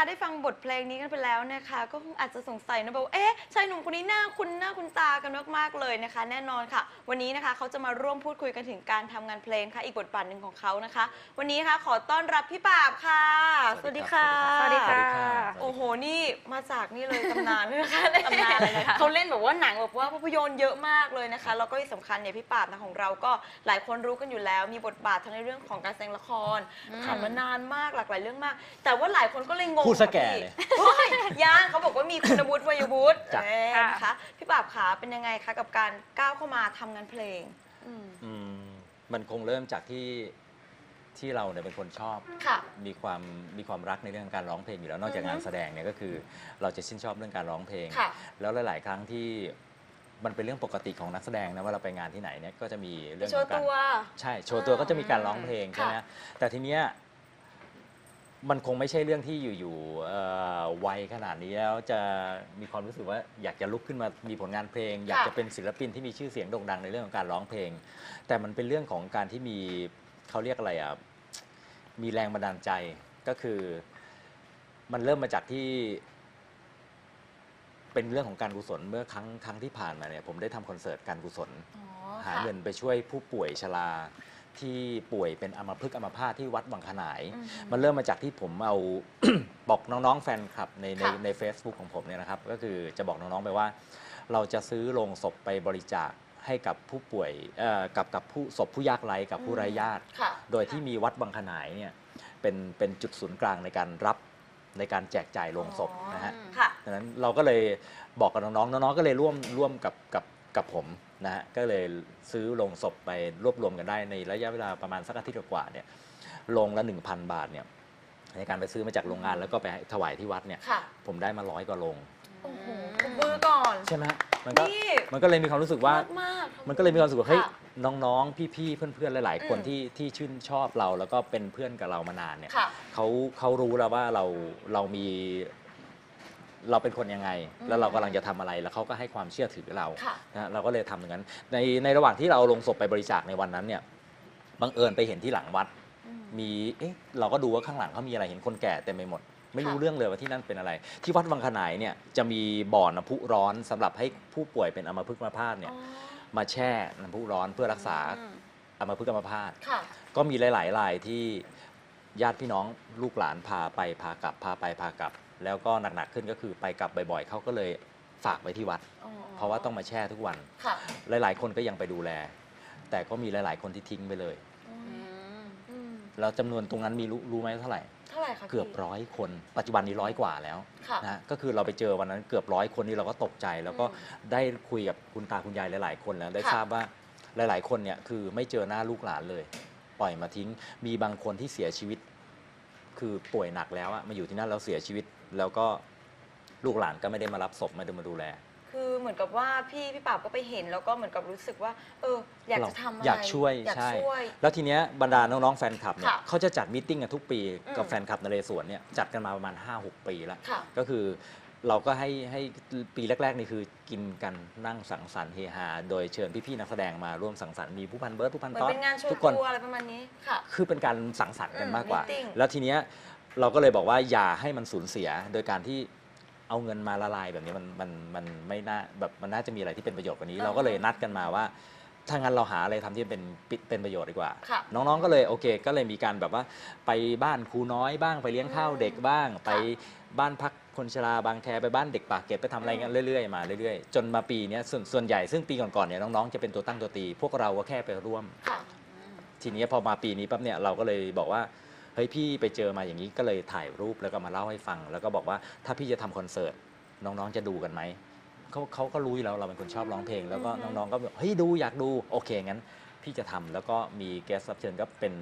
นะคะได้ฟังบทเพลงนี้กันไปแล้วนะคะ ก็คงอาจจะสงสัยนะบอกว่าเอ๊ะชายหนุ่มคนนี้หน้าคุณหน้าคุณตากันมากๆเลยนะคะ แน่นอนค่ะ วันนี้นะคะเขาจะมาร่วมพูดคุยกันถึงการทำงานเพลงค่ะอีกบทบาทหนึ่งของเขานะคะ วันนี้นะคะขอต้อนรับพี่ปราบค่ะสวัสดีครับสวัสดีค่ะ สวัสดีค่ะ โอ้โห นี่มาจากนี่เลยตำนานเลยนะคะตำนานเลยนะคะเขาเล่นแบบว่าหนังแบบว่าภาพยนตร์เยอะมากเลยนะคะ แล้วก็ที่สำคัญเนี่ยพี่ปราบนะของเราก็หลายคนรู้กันอยู่แล้ว มีบทบาททั้งในเรื่องของการแสดงละครอืมผ่านมานานมากหลากหลายเรื่องมาก แต่ว่าหลายคนก็เลยงงพูดซะแก่เลยโอ้ยยังเขาบอกว่ามีคุณวุฒิวัยวุฒิจ้ะ เอ้ยนะคะพี่ปราบขาเป็นยังไงคะกับการก้าวเข้ามาทำงานเพลงอืมอืมมันคงเริ่มจากที่ที่เราเนี่ยเป็นคนชอบ ค่ะ มีความมีความรักในเรื่องการร้องเพลงอยู่แล้วนอกจากอือฮึ งานแสดงเนี่ยก็คือเราจะชื่นชอบเรื่องการร้องเพลง ค่ะ แล้วหลาย ๆ ครั้งที่มันเป็นเรื่องปกติของนักแสดงนะว่าเราไปงานที่ไหนเนี่ยก็จะมีเรื่องโชขอว์งการตัว ใช่โชว์ตัวก็จะมีการร้องเพลงค่ะใช่ไหมแต่ทีเนี้ย มันคงไม่ใช่เรื่องที่อยู่ๆเอ่อวัยขนาดนี้แล้วจะมีความรู้สึกว่าอยากจะลุกขึ้นมามีผลงานเพลง อยากจะเป็นศิลปินที่มีชื่อเสียงโด่งดังในเรื่องของการร้องเพลง แต่มันเป็นเรื่องของการที่มีเขาเรียกอะไรอะมีแรงบันดาลใจก็คือ มันเริ่มมาจากที่ เป็นเรื่องของการกุศลเมื่อครั้งครั้งที่ผ่านมาเนี่ยผมได้ทำคอนเสิร์ตการกุศล อ๋อหาค่ะ เงินไปช่วยผู้ป่วยชรา ที่ป่วยเป็นอัมพฤกษ์อัมพาตที่วัดวังขนายอืมมันเริ่มมาจากที่ผมเอา บอกน้องๆแฟนคลับในในค่ะ ใน Facebook ของผมเนี่ยนะครับ ก็คือจะบอกน้องๆไปว่า เราจะซื้อโลงศพไปบริจาคให้กับผู้ป่วยเอ่อกับกับผู้ศพผู้ยากไร้กับผู้ไร้ญาติ ค่ะ โดยที่มีวัดวังขนายเนี่ยเป็นเป็นจุดศูนย์กลางในการรับในการแจกจ่ายโลงศพนะฮะอ๋อค่ะ ดังนั้นเราก็เลยบอกกับน้องๆ น้องๆ ก็เลยร่วมร่วมกับกับกับผม นะฮะก็เลยซื้อโลงศพไปรวบรวมกันได้ในระยะเวลาประมาณสักอาทิตย์กว่าๆเนี่ยโลงละ 1,000 บาทเนี่ยในการไปซื้อมาจากโรงงานแล้วก็ไปให้ถวายที่วัดเนี่ยค่ะผมได้มาร้อยกว่าโลง โอ้โหปรบมือก่อน ใช่ไหมฮะมันก็นี่ มันก็เลยมีความรู้สึกว่า มากๆมันก็เลยมีความรู้สึกว่าเฮ้ยค่ะน้องๆ พี่ๆ เพื่อนๆ หลาย ๆ คนอืม ที่ที่ชื่นชอบเราแล้วก็เป็นเพื่อนกับเรามานานเนี่ยค่ะ เขาเขารู้แล้วว่าเราเรามี เราเป็นคนยังไงอืมแล้วเรากำลังจะทำอะไรแล้วเขาก็ให้ความเชื่อถือเราค่ะ นะเราก็เลยทำอย่างนั้น ในในระหว่างที่เราเอาลงศพไปบริจาคในวันนั้นเนี่ยบังเอิญไปเห็นที่หลังวัด อืม มีเอ๊ะเราก็ดูว่าข้างหลังเขามีอะไรเห็นคนแก่เต็มไปหมด ไม่รู้ค่ะ เรื่องเลยว่าที่นั่นเป็นอะไร ที่วัดวังขนายเนี่ยจะมีบ่อน้ำพุร้อนสำหรับให้ผู้ป่วยเป็นอัมพฤกษ์อัมพาตเนี่ยอ๋อมาแช่น้ำพุร้อนเพื่อรักษาอืมอัมพฤกษ์อัมพาต ค่ะ ก็มีหลาย ๆ รายที่ญาติพี่น้องลูกหลานพาไปพากลับพาไปพากลับ แล้วก็หนักๆขึ้นก็คือไปกลับบ่อยๆเขาก็เลยฝากไว้ที่วัดอ๋อเพราะว่าต้องมาแช่ทุกวัน ค่ะหลายๆ คนก็ยังไปดูแล แต่ก็มีหลายๆ คนที่ทิ้งไปเลย อือืมมอืมแล้วจำนวนตรงนั้นมีรู้รู้ไหมเท่าไหร่ เท่าไหร่คะเกือบพี่ร้อยคน ปัจจุบันนี้ร้อยกว่าแล้วค่ะนะก็คือเราไปเจอวันนั้นเกือบร้อยคนนี่เราก็ตกใจ แล้วก็อืมได้คุยกับคุณตาคุณยายหลาย ๆ คนแล้วได้ค่ะ ทราบว่าหลาย ๆ คนเนี่ยคือไม่เจอหน้าลูกหลานเลย ปล่อยมาทิ้ง มีบางคนที่เสียชีวิต คือป่วยหนักแล้วอะมาอยู่ที่นั่นแล้วเสียชีวิต แล้วก็ลูกหลานก็ไม่ได้มารับศพไม่ได้มาดูแล คือเหมือนกับว่าพี่พี่ปราบก็ไปเห็น แล้วก็เหมือนกับรู้สึกว่า เออ อยากจะทำอะไรอยากช่วยอยากใช่ ช่วย แล้วทีเนี้ยบรรดาน้องๆแฟนคลับเนี่ยค่ะเขาจะจัดมิทติ้งกันทุกปีอืม กับแฟนคลับนเรศวรเนี่ยจัดกันมาประมาณ 5-6 ปีแล้ว ค่ะ ก็คือ เราก็ให้ให้ปีแรก ๆ นี่คือกินกันนั่งสังสรรค์เฮฮาโดยเชิญพี่ ๆ นักแสดงมาร่วมสังสรรค์มีผู้พันเบิร์ดผู้พันเหมือนต๊อดเป็นงานโชทุว์กคนตัวอะไรประมาณนี้ค่ะ คือเป็นการสังสรรค์กันอืมมากกว่า meeting แล้วทีเนี้ยเราก็เลยบอกว่าอย่าให้มันสูญเสีย โดยการที่เอาเงินมาละลายแบบนี้มันมันมันไม่น่าแบบมันน่าจะมีอะไรที่เป็นประโยชน์กว่านี้ อ่าฮะเราก็เลยนัดกันมาว่า ถ้างั้นเราหาอะไรทำที่เป็นปิดเป็นประโยชน์ดีกว่า ค่ะน้องๆก็เลยโอเค ก็เลยมีการแบบว่าไปบ้านครูน้อยบ้างไปเลี้ยงข้าวเด็กบ้าง ไปบ้านพัก คนชราบางแคไปบ้านเด็กปากเกร็ดไปทำอะไรเงี้ยเรื่อยๆมาเรื่อยๆ จนมาปีเนี้ยส่วนส่วนใหญ่ซึ่งปีก่อนๆเนี่ยน้องๆจะเป็นตัวตั้งตัวตี พวกเราก็แค่ไปร่วม ค่ะทีนี้พอมาปีนี้ปั๊บเนี่ยเราก็เลยบอกว่าเฮ้ยพี่ไปเจอมาอย่างนี้ก็เลยถ่ายรูปแล้วก็มาเล่าให้ฟัง แล้วก็บอกว่าถ้าพี่จะทำคอนเสิร์ตน้องๆจะดูกันไหมเขาเขาก็รู้อยู่แล้วเราเป็นคนชอบร้องเพลง แล้วก็อือฮึน้องๆก็แบบเฮ้ยดูอยากดูโอเคงั้น พี่จะทำแล้วก็มีแกสรับเชิญก็เป็น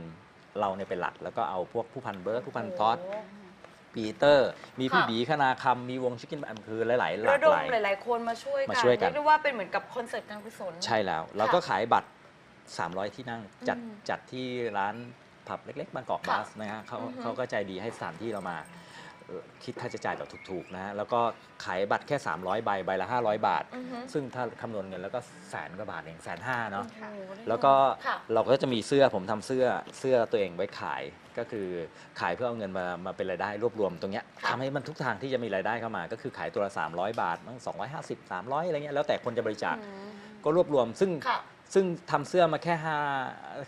เราเนี่ยเป็นหลัก แล้วก็เอาพวกผู้พันเบิร์ดผู้พันทอดโโห ปีเตอร์ มีพี่ค่ะ บีคณาคำมีวงชิคกี้พายคือหลายๆหลาระกดหมลาย หลาย ๆ คนมาช่วยกัมาช่วยกัน เรียกได้ว่าเป็นเหมือนกับคอนเสิร์ตการกุศล ใช่แล้ว เราก็ขายบัตร 300 ที่นั่งจัดอืมจัดที่ร้านผับเล็ก ๆบางกอกค่ะบาสนะฮะเขาอือฮึเขาก็ใจดีให้สถานที่เรามา คิดค่าใช้จ่ายแบบถูกๆนะฮะแล้วก็ขายบัตรแค่ 300 ใบใบละ 500 บาท อือฮึซึ่งถ้าคำนวณเงินแล้วก็แสนกว่าบาทเองแสนห้าเนาะโอ้โหได้แล้วก็ค่ะ เราก็จะมีเสื้อผมทำเสื้อเสื้อตัวเองไว้ขายก็คือขายเพื่อเอาเงินมามาเป็นรายได้รวบรวมตรงเนี้ยค่ะทำให้มันทุกทางที่จะมีรายได้เข้ามา ก็คือขายตัวละ300 บาทบ้าง250 300อะไรเงี้ยแล้วแต่คนจะบริจาคอืมก็รวบรวมซึ่งค่ะ ซึ่งทำเสื้อมาแค่ห้า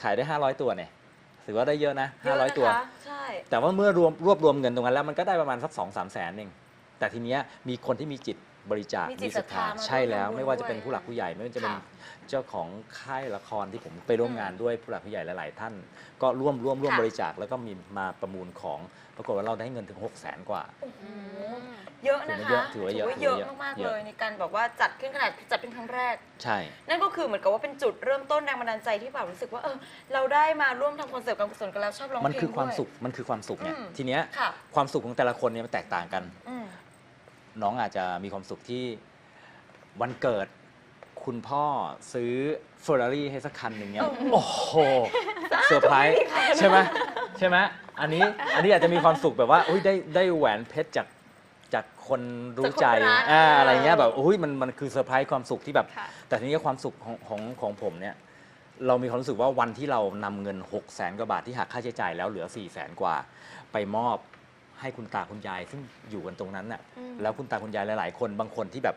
ขายได้ 500 ตัวเนี่ย ถือว่าได้เยอะนะเยอะนะคะ500 ตัว ใช่ แต่ว่าเมื่อรวมรวบรวมเงินตรงนั้นแล้วมันก็ได้ประมาณสัก2 3แสนเองแต่ทีเนี้ยมีคนที่มีจิตบริจาคมีจิตศรัทธามาใช่แล้วร่วมทำบุญไม่ว่าจะเป็นด้วยผู้หลักผู้ใหญ่ไม่ว่าจะเป็นค่ะ เจ้าของค่ายละครที่ผมไปร่วมอืมงานด้วยผู้หลักผู้ใหญ่หลาย ๆ ท่าน ก็ร่วมร่วมร่วมค่ะ บริจาคแล้วก็มีมาประมูลของปรากฏว่าเราได้เงินถึง6 0 0แสนกว่าโอ้โห เยอะนะคะถือว่าเยอะเยอะถือว่าเยอะมากๆเยเลอะยในการบอกว่าจัดขึ้นขนาดจัดเป็นครั้งแรก ใช่ นั่นก็คือเหมือนกับว่าเป็นจุดเริ่มต้นแรงบันดาลใจที่แบบรู้สึกว่าเออเราได้มาร่วมทำคอนเสิร์ตการกุศลกันแล้วชอบร้องเพลงมันคือความด้วยสุขมันคือความสุขเนี่ยอืมทีเนี้ยค่ะความสุขของแต่ละคนเนี่ยมันแตกต่างกันอืมน้องอาจจะมีความสุขที่วันเกิดคุณพ่อซื้อเฟอร์รารี่ให้สักคันหนึ่งเนี่ยโอ้โหเซอร์ไพรส์ใช่ไหมใช่ไหมอันนี้อันนี้อาจจะมีความสุขแบบว่าอุ้ยได้ได้แหวนเพชรจาก จากคนรู้ใจจากคนรักอ่าเออออะไรเงี้ยแบบอุ้ยมันมันคือเซอร์ไพรส์ความสุขที่แบบ ค่ะ แต่ทีนี้ความสุขของของของผมเนี่ย เรามีความรู้สึกว่าวันที่เรานำเงิน6 0แสนกว่าบาทที่หักค่าใช้จ่ายแล้วเหลือ4 0 0แสนกว่า ไปมอบให้คุณตาคุณยาย ซึ่งอยู่กันตรงนั้นน่ะ อืม แล้วคุณตาคุณยายหลาย ๆ คนบางคนที่แบบ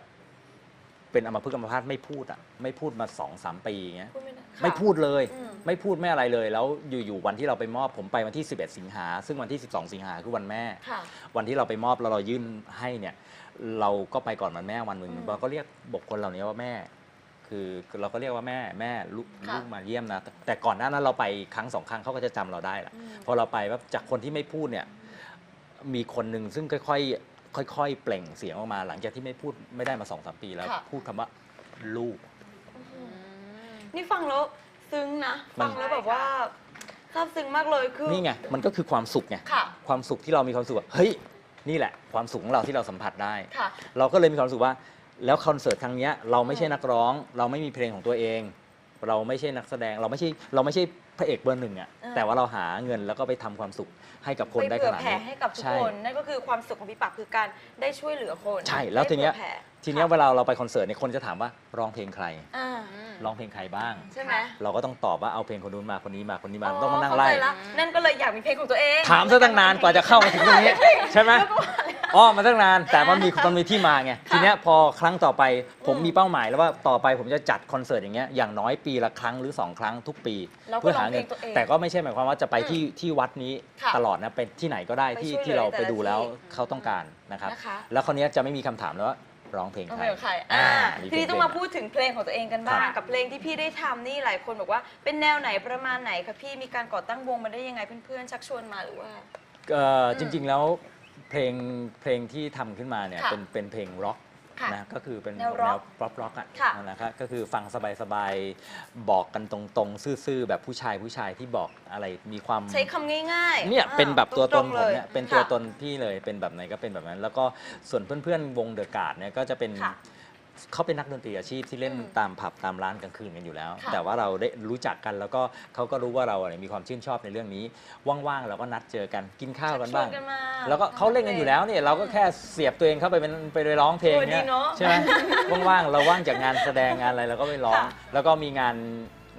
เป็นอัมพฤกษ์อัมพาตไม่พูดอะไม่พูดมา2อสามปีอย่างเงี้ย พูดไม่ได้ค่ะ ไม่พูดเลย อืม ไม่พูดไม่อะไรเลย แล้วอยู่ๆวันที่เราไปมอบผมไปวันที่ 11 สิงหา ซึ่งวันที่ 12 สิงหาคือวันแม่ ค่ะ วันที่เราไปมอบแล้วเรายื่นให้เนี่ย เราก็ไปก่อนวันแม่วันหนึ่งอืมเราก็เรียกบุคคลเหล่านี้ว่าแม่ คือเราก็เรียกว่าแม่แม่ลูกค่ะลูกมาเยี่ยมนะแต่แต่ก่อนหน้านั้นเราไปครั้งสองครั้งเขาก็จะจำเราได้แหละอืม พอเราไปว่าจากคนที่ไม่พูดเนี่ย มีคนหนึ่งซึ่งค่อยๆค่อยๆเปล่งเสียงออกมา หลังจากที่ไม่พูดไม่ได้มาสองสามปีแล้ว ค่ะ พูดคำว่าลูก นี่ฟังแล้วซึ้งนะ มัน ฟังแล้วแบบว่าซาบซึ้งมากเลยคือ นี่ไง มันก็คือความสุขไง ค่ะ ความสุขที่เรามีความสุขว่าเฮ้ย นี่แหละ ความสุขของเราที่เราสัมผัสได้ ค่ะ เราก็เลยมีความรู้สึกว่า แล้วคอนเสิร์ตครั้งเนี้ยเราไม่ใช่นักร้อง เราไม่มีเพลงของตัวเอง เราไม่ใช่นักแสดง เราไม่ใช่ เราไม่ใช่ พระเอกเบอร์หนึ่งอะอ่า แต่ว่าเราหาเงินแล้วก็ไปทำความสุขให้กับคนไปได้ขเผื่อนาดแผ่นี้ให้กับทุกใช่ คนนั่นก็คือความสุขของพี่ปักคือการได้ช่วยเหลือคนใช่แล้วทีเนี้ย ได้ผื่อแผ่ทีเนี้ยเวลาเราไปคอนเสิร์ตเนี่ยคนจะถามว่าร้องเพลงใครอ่าร้องเพลงใครบ้าง ใช่ไหมเราก็ต้องตอบว่าเอาเพลงคนนู้นมาคนนี้มาคนนี้มาต้องมานั่งไล่ เข้ใจละนั่นก็เลยอยากมีเพลงของตัวเองถามซะตั้งนานกว่าจะเข้ามาถึงตรงนี้ ใช่ไหม อ๋อมาตั้งนานแต่มันมีมันมีที่มาไงทีเนี้ยพอครั้งต่อไปผมอืมมีเป้าหมายแล้วว่าต่อไปผมจะจัดคอนเสิร์ตอย่างเงี้ยอย่างน้อยปีละครั้งหรือ 2 ครั้งทุกปีแล้วก็เพื่อหาเงิน ร้องเพลงตัวเองแต่ก็ไม่ใช่หมายความว่าจะไปที่ที่วัดนี้ค่ะตลอดนะเป็นที่ไหนก็ได้ไปที่ช่วยที่เราเหลือไปดูแล้วแต่ละที่เขาต้องการนะครับนะคะ แล้วคราวเนี้ยจะไม่มีคำถามแล้วว่าร้องเพลงต้องใครเพลงของใครอ่ามีทีนี้เพลต้องมาพูดถึงเพลงของตัวเองกันบ้างครับ กับเพลงที่พี่ได้ทำนี่หลายคนบอกว่าเป็นแนวไหนประมาณไหนคะพี่มีการก่อตั้งวงมาได้ยังไงเพื่อนๆชักชวนมาหรือว่า เอ่ออมจริงๆแล้ว เพลงเพลงที่ทำขึ้นมาเนี่ยค่ะเป็นเป็นเพลงร็อกค่ะนะก็คือเป็นแนวร็อกป๊อปร็อกอะค่ะนั่นแหละครับก็คือฟังสบายๆ บอกกันตรงๆ ซื่อๆ แบบผู้ชายผู้ชายที่บอกอะไรมีความ ใช้คำง่ายๆเนี่ยอ่าเป็นแบบตัวตนรงผๆมลเนี่ยเป็นตัวค่ะ ตนพี่เลยเป็นแบบไหนก็เป็นแบบนั้น แล้วก็ส่วนเพื่อนๆวงเดอะการ์ดเนี่ยก็จะเป็นค่ะ เขาเป็นนักดนตรีอาชีพที่เล่นอืมตามผับตามร้านกลางคืนกันอยู่แล้ว ค่ะแต่ว่าเราได้รู้จักกันแล้วก็เขาก็รู้ว่าเราเนี่ยมีความชื่นชอบในเรื่องนี้ ว่างๆเราก็นัดเจอกันกินข้าวกันบ้างชวนมาแล้วก็เขาเล่นกันอยู่แล้วเนี่ยเราก็แค่เสียบตัวเองเข้าไปเป็นไปไปร้องเพลงโอ้ยเนี่ยดีเนอะใช่ไหม ว่างๆเราว่างจากงานแสดงงานอะไรเราก็ไปร้อง ค่ะแล้วก็มีงาน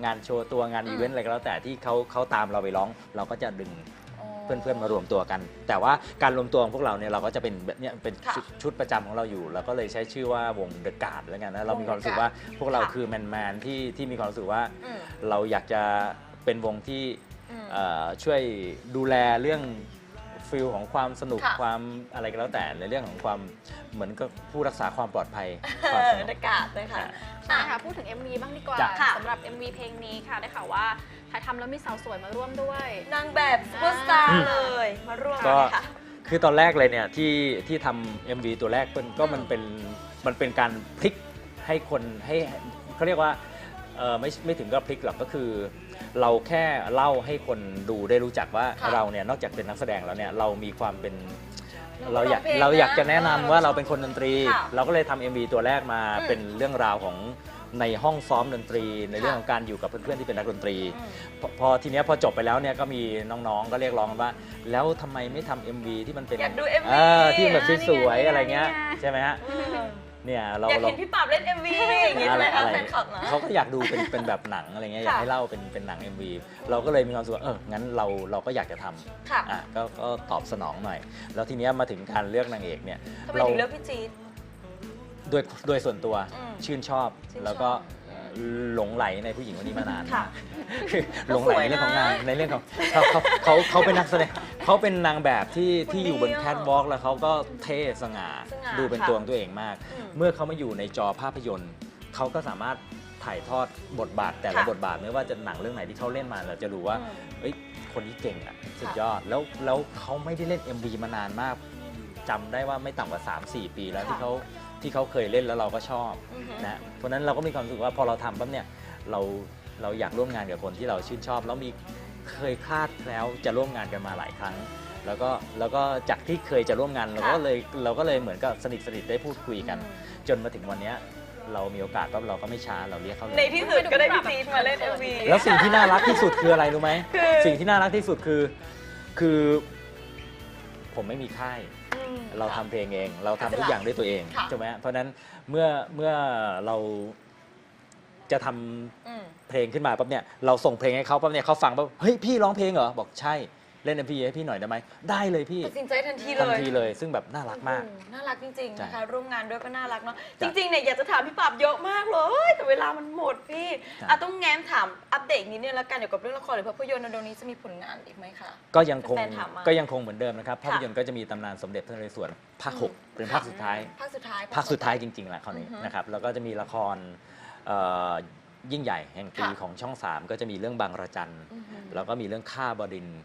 งานโชว์ตัวงานอืม อีเวนต์อะไรก็แล้วแต่ที่เขาเขาตามเราไปร้อง เราก็จะดึงอ๋อ เพื่อนๆมารวมตัวกัน แต่ว่าการรวมตัวของพวกเราเนี่ยเราก็จะเป็นแบบเนี้ยเป็นค่ะชุดชุดประจำของเราอยู่เราก็เลยใช้ชื่อว่าวงเดอะการ์ดแล้วกันนะเรามีความรู้สึกวง The ว่าพวกเราค่ะ คือแมนๆที่ที่มีความรู้สึกว่า อืมเราอยากจะเป็นวงที่อืม เอ่อช่วยดูแลเรื่อง ฟิลของความสนุกค่ะ ความอะไรก็แล้วแต่ในเรื่องของความเหมือนกับผู้รักษาความปลอดภัยเอความอสงบรบรยากาศเลยค่ะใช่ค่ะพูดถึง MV บ้างดีกว่าจ้ะค่ะ สำหรับ MV เพลงนี้ค่ะได้ข่าวว่าถ่ายทำแล้วมีสาวสวยมาร่วมด้วย นางแบบซุปเปอร์สตาอืร์ม เลยมาร่วมก็ เลยค่ะ คือตอนแรกเลยเนี่ยที่ที่ทำ MV ตัวแรกเป็นก็มันอืมเป็นมันเป็นการพลิกให้คนให้เขาเรียกว่าเออไม่ไม่ถึงก็พลิกหรอกก็คือ เราแค่เล่าให้คนดูได้รู้จักว่าค่ะเราเนี่ยนอกจากเป็นนักแสดงแล้วเนี่ยเรามีความเป็นเราเราอยากร้องเพลงเราอยากนะจะแนะนำเออว่าเราเป็นคนดนตรี ค่ะเราก็เลยทำ MV ตัวแรกมาอืมเป็นเรื่องราวของในห้องซ้อมดนตรี ในเรื่องค่ะของการอยู่กับเพื่อนๆที่เป็นนักดนตรี อืม พอพอทีเนี้ยพอจบไปแล้วเนี่ยก็มีน้องๆก็เรียกร้องกันว่า แล้วทำไมไม่ทำ MV ที่มันเป็นอยากดู MV เออที่แบบสวยนี่ไงๆอะไรเงี้ยนี่ไงใช่ไหมฮะ เออ เนี่ยเราอยากเราเห็นพี่ปราบเล่น MV อย่างงี้ใช่ไหมคะแฟนคลับนะ เขาก็อยากดูเป็นเป็นแบบหนังอะไรเงี้ยอยากค่ะ ให้เล่าเป็นเป็นหนัง MV เราก็เลยมีความรู้สึกว่าเอองั้นเราเราก็อยากจะทำค่ะอะก็ก็ตอบสนองหน่อย แล้วทีเนี้ยมาถึงการเลือกนางเอกเนี่ย ทำไมเราถึงเลือกพี่จี๊ด โดยโดยส่วนตัวอืมชื่นชอบชื่นชอบแล้วก็ หลงไหลในผู้หญิงคนนี้มานานค่ะ คือหลงไหลในเรื่องของงานในเรื่องของเขาเขาเขาเขาเป็นนักแสดงเขาเป็นนางแบบที่ที่อยู่บนคนเดียวแคทวอล์กแล้วเขาก็เท่สง่าสง่าดูเป็นค่ะตัวของตัวเองมาก อืมเมื่อเขามาอยู่ในจอภาพยนตร์เขาก็สามารถถ่ายทอดบทบาทแต่ละค่ะบทบาทไม่ว่าจะหนังเรื่องไหนที่เขาเล่นมาเราจะดูว่าอืม เอ้ยคนนี้เก่งอะสุดยอดแล้วแล้วเขาไม่ได้เล่น MV มานานมากจำได้ว่าไม่ต่ำกว่า 3-4 ปีแล้วค่ะที่เขา ที่เขาเคยเล่นแล้วเราก็ชอบอือฮึ นะเพราะฉะนั้นเราก็มีความรู้สึกว่าพอเราทำปั๊บเนี่ยเราเราอยากร่วมงานกับคนที่เราชื่นชอบ แล้วมีเคยคาดแล้วจะร่วมงานกันมาหลายครั้ง แล้วก็แล้วก็จากที่เคยจะร่วมงานเราก็ค่ะเลยเราก็เลยเหมือนกับสนิทสนิทได้พูดคุยกันอืมจนมาถึงวันเนี้ยเรามีโอกาสปั๊บเราก็ไม่ช้าเราเรียกเขาเลในยที่สุดก็ได้พี่จี๊ดมาเล่น MV แล้วสิ่งที่น่ารักที่สุดคืออะไรรู้ไหมคือ สิ่งที่น่ารักที่สุดคือคือ ผมไม่มีค่าย อืม เราทำเพลงเอง เราทำอิสระทุกอย่างด้วยตัวเองค่ะใช่ไหมเพราะฉะนั้นเมื่อเมื่อเราจะทำอืมเพลงขึ้นมาปั๊บเนี่ยเราส่งเพลงให้เขาปั๊บเนี่ยเขาฟังปั๊บเฮ้ยพี่ร้องเพลงเหรอบอกใช่ เล่นเอ็มพีให้พี่หน่อยได้ไหมได้เลยพี่ตัดสินใจทันทีเลทันยทีเลย ซึ่งแบบน่ารักมากโอ้โหน่ารักจริงๆใช่นะคะร่วมงานด้วยก็น่ารักเนาะจจ้ะริงๆเนี่ยอยากจะถามพี่ปราบเยอะมากเลย แต่เวลามันหมดพี่จ้ะอะต้องแง้มถามอัปเดตอีกนิดนึงแล้วกันเกี่ยวกับเรื่องละครหรือภาพยนตร์ในเดือนนี้จะมีผลงานอีกไหมคะ ก็ยังคงแฟนถามมาก็ยังคงเหมือนเดิมนะครับค่ะภาพยนตร์ก็จะมีตำนานสมเด็จพระนเรศวรภาคหกเป็นภาคสุดท้าย ภาคสุดท้าย ภาคสุดท้ายจริงๆแหละคราวนี้อือฮึนะครับ แล้วก็จะมีละครเอ่อยิ่งใหญ่แห่งปีค่ะ ของช่อง 3 ก็จะมีเรื่องบางระจัน อือหือ แล้วก็มีเรื่องฆ่าบดินทร์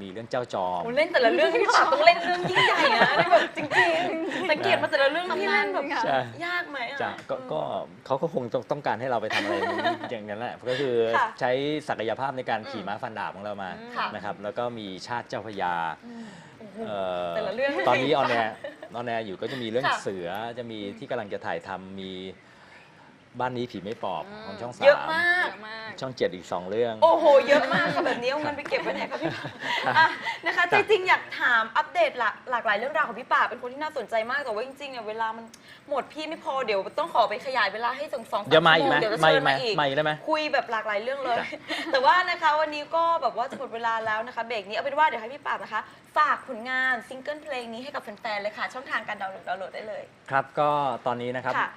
มีเรื่องเจ้าจอม โอ้เล่นแต่ละเรื่องที่พี่ปราบต้องเล่นเรื่องยิ่งใหญ่นะนี่แบบจริงๆสังเกตมาแต่ละเรื่องที่เล่นแบบใช่ ยากไหมอะจะก็ก็เขาก็คงต้องต้องการให้เราไปทำอะไร อย่างนั้นแหละก็คือค่ะใช้ศักยภาพในการขี่อืมม้าฟันดาบของเรามาค่ะ นะครับแล้วก็มีชาติเจ้าพระยาอืมโอ้โหเอ่อแต่ละเรื่อง ตอนนี้ออนแอร์ออนแอร์อยู่ก็จะมีเรื่องค่ะ เสือจะมีที่กำลังจะถ่ายทำมี บ้านนี้ผีไม่ปอบของช่องสามเยอะมากเยอะมากช่องเจ็ดอีกสองเรื่อง โอ้โห เยอะมากค่ะแบบนี้เอาเงินไปเก็บไว้ไหนคะพี่ปราบอะนะคะ จริงๆ อยากถามอัปเดตหลากหลากหลายเรื่องราวของพี่ปราบเป็นคนที่น่าสนใจมากแต่ว่าจริงๆเนี่ยเวลามันหมดพี่ไม่พอเดี๋ยวต้องขอไปขยายเวลาให้สองสองสามเดี๋ยวมาอีกไหมชั่วโงเดี๋ยวจะมาเชิอีญกไหมมาอีกมาอีกได้ไหมคุยแบบหลากหลายเรื่องเลยจ้ะแต่ว่านะคะวันนี้ก็แบบว่าจะหมดเวลาแล้วนะคะเบรกนี้เอาเป็นว่าเดี๋ยวให้พี่ปราบนะคะฝากผลงานซิงเกิลเพลงนี้ให้กับแฟนๆเลยค่ะ ช่องทางการดาวน์โหลดดาวน์โหลดได้เลย ครับก็ตอนนี้นะครับค่ะ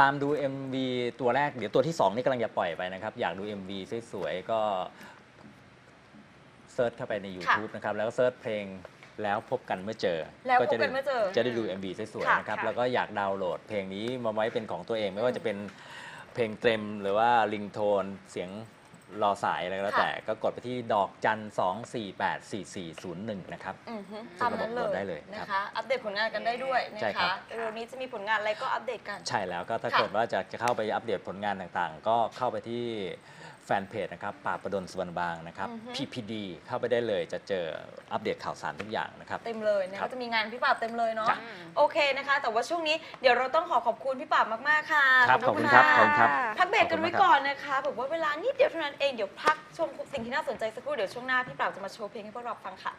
ตามดู MV ตัวแรก เดี๋ยวตัวที่ 2 นี่กำลังจะปล่อยไปนะครับ อยากดู MV สวยๆ ก็เซิร์ชเข้าไปใน YouTube นะครับ แล้วก็เซิร์ชเพลงแล้วพบกันเมื่อเจอ แล้วพบจะกัได้นเมื่อเจอจะได้ดู MV สวยค่ะๆนะครับ ค่ะ แล้วก็อยากดาวน์โหลดเพลงนี้มาไว้เป็นของตัวเอง ไม่ว่าจะเป็นเพลงเต็มหรือว่าลิงโทนเสียง รอสายอะไรก็แล้วค่ะ แต่ก็กดไปที่ดอกจัน2 4 8 4 4 0 1นะครับ อือฮึตามนั้นเลโหลยดได้เลยนะคะอัปเดตผลงานกันได้ด้วยนะใช่ครัคะบ เร็วนี้จะมีผลงานอะไรก็อัปเดตกัน ใช่แล้วก็ถ้าค่ะเกิดว่าจะจะเข้าไปอัปเดตผลงานต่างๆ ก็เข้าไปที่แฟนเพจนะครับป่าบประดนสุวรรณบางนะครับ อือฮึ PPD เข้าไปได้เลยจะเจออัปเดตข่าวสารทุกอย่างนะครับ เต็มเลยนะครัคะบจะมีงานพี่ปราบเต็มเลยเนาะจ้ะ โอเคนะคะ แต่ว่าช่วงนี้เดี๋ยวเราต้องขอขอบคุณพี่ปราบมากๆค่ะครับขอบคุณครับขอบคุณครับ พักเบรกกันไว้ขอบคุณมากครับก่อนนะคะแบบว่าเวลานิดเดียวเท่านั้นเองเดี๋ยวพักชมสิ่งที่น่าสนใจสักครู่เดี๋ยวช่วงหน้าพี่ปราบจะมาโชว์เพลงให้พวกเราฟังค่ะ